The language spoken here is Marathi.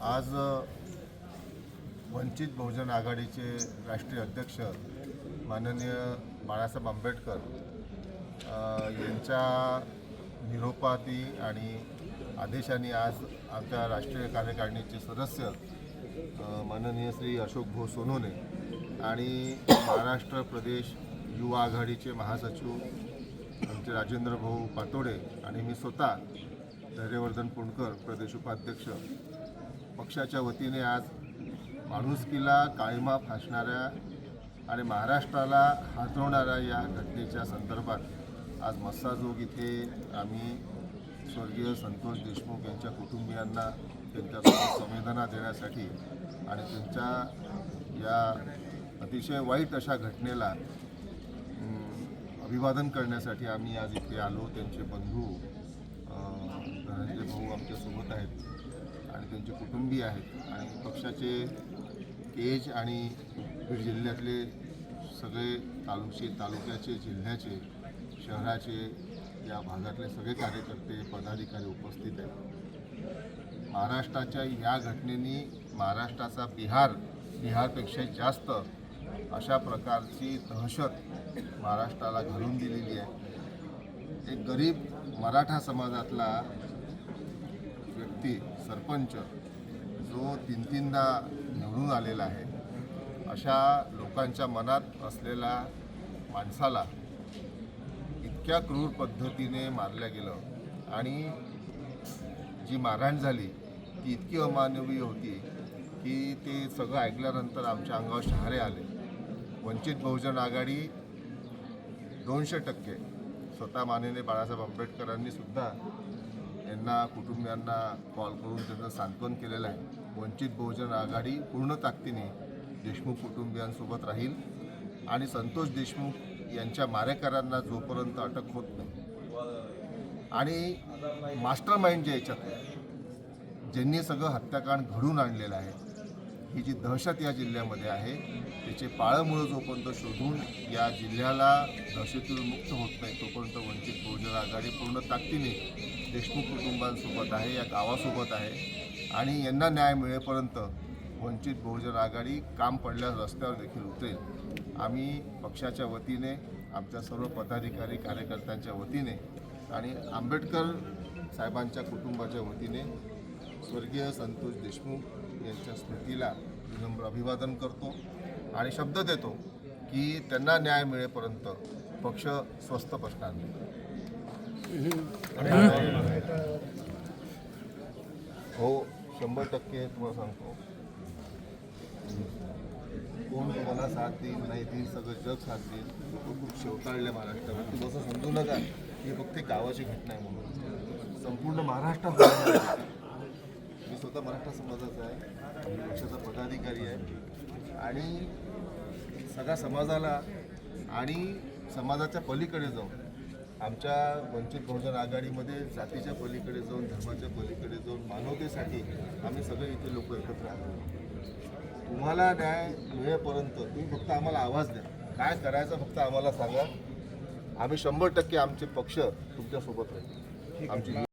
आज वंचित बहुजन आघाडीचे राष्ट्रीय अध्यक्ष माननीय बाळासाहेब आंबेडकर यांच्या निरोपाती आणि आदेशाने आज आमच्या राष्ट्रीय कार्यकारिणीचे सदस्य माननीय श्री अशोक भाऊ सोनोने आणि महाराष्ट्र प्रदेश युवा आघाडीचे महासचिव आमचे राजेंद्र भाऊ पातोडे आणि मी स्वतः धैर्यवर्धन पुणकर प्रदेश उपाध्यक्ष पक्षाच्या वतीने आज माणुसकीला काळीमा फासणाऱ्या आणि महाराष्ट्राला हातवणाऱ्या या घटनेच्या संदर्भात आज मस्साजोग इथे आम्ही स्वर्गीय संतोष देशमुख यांच्या कुटुंबियांना त्यांच्यासोबत संवेदना देण्यासाठी आणि त्यांच्या या अतिशय वाईट अशा घटनेला अभिवादन करण्यासाठी आम्ही आज इथे आलो. त्यांचे बंधू धनंजय भाऊ आमच्यासोबत आहेत. आणि त्यांचे कुटुंबीय आहेत. आणि पक्षाचे एज आणि बीड जिल्ह्यातले सगळे तालुके तालुक्याचे जिल्ह्याचे शहराचे या भागातले सगळे कार्यकर्ते पदाधिकारी उपस्थित आहेत. महाराष्ट्राच्या या घटनेनी महाराष्ट्राचा बिहार बिहारपेक्षा जास्त अशा प्रकारची दहशत महाराष्ट्राला घालून दिलेली आहे. एक गरीब मराठा समाजातला व्यक्ती सरपंच जो तीन तीनदा निवडून आलेला आहे अशा लोकांच्या मनात असलेला माणसाला इतक्या क्रूर पद्धतीने मारलं गेलं आणि जी मारहाण झाली ती इतकी अमानवीय होती की ते सगळं ऐकल्यानंतर आमच्या अंगावर शहारे आले. वंचित बहुजन आघाडी दोनशे टक्के स्वतः माननीय बाळासाहेब आंबेडकरांनी सुद्धा यांना कुटुंबियांना कॉल करून त्यांचं सांत्वन केलेलं आहे. वंचित बहुजन आघाडी पूर्ण ताकदीने देशमुख कुटुंबियांसोबत राहील आणि संतोष देशमुख यांच्या मारेकरांना जोपर्यंत अटक होत नाही. आणि मास्टर माइंड जे याच्यात ज्यांनी सगळं हत्याकांड घडून आणलेलं आहे ही जी दहशत या जिल्ह्यामध्ये आहे त्याचे पाळंमुळं जोपर्यंत शोधून या जिल्ह्याला दहशतीतून मुक्त होत नाही तोपर्यंत वंचित बहुजन आघाडी पूर्ण ताकदीने देशमुख कुटुंबांसोबत आहे या गावासोबत आहे. आणि यांना न्याय मिळेपर्यंत वंचित बहुजन आघाडी काम पडल्यास रस्त्यावर देखील उतरेल. आम्ही पक्षाच्या वतीने आमच्या सर्व पदाधिकारी कार्यकर्त्यांच्या वतीने आणि आंबेडकर साहेबांच्या कुटुंबाच्या वतीने स्वर्गीय संतोष देशमुख यांच्या स्मृतीला विनम्र अभिवादन करतो आणि शब्द देतो की त्यांना न्याय मिळेपर्यंत पक्ष स्वस्त बसणार नाही. हो शंभर टक्के तुम्हाला सांगतो. कोण तुम्हाला साथ देईल नाही देईल सगळं जग साथ देईल खूप शेवटाळले महाराष्ट्रावर तुम्ही असं समजू नका ही फक्त गावाची घटना आहे म्हणून. संपूर्ण महाराष्ट्रात मी स्वतः महाराष्ट्र समाजाचा आहे मी पक्षाचा पदाधिकारी आहे. आणि सगळ्या समाजाला आणि समाजाच्या पलीकडे जाऊन आमच्या वंचित बहुजन आघाडीमध्ये जातीच्या पलीकडे जाऊन धर्माच्या पलीकडे जाऊन मानवतेसाठी आम्ही सगळे इथे लोक एकत्र आलो. तुम्हाला न्याय मिळेपर्यंत तुम्ही फक्त आम्हाला आवाज द्या. काय करायचं फक्त आम्हाला सांगा. आम्ही शंभर टक्के आमचे पक्ष तुमच्यासोबत राहील. आमची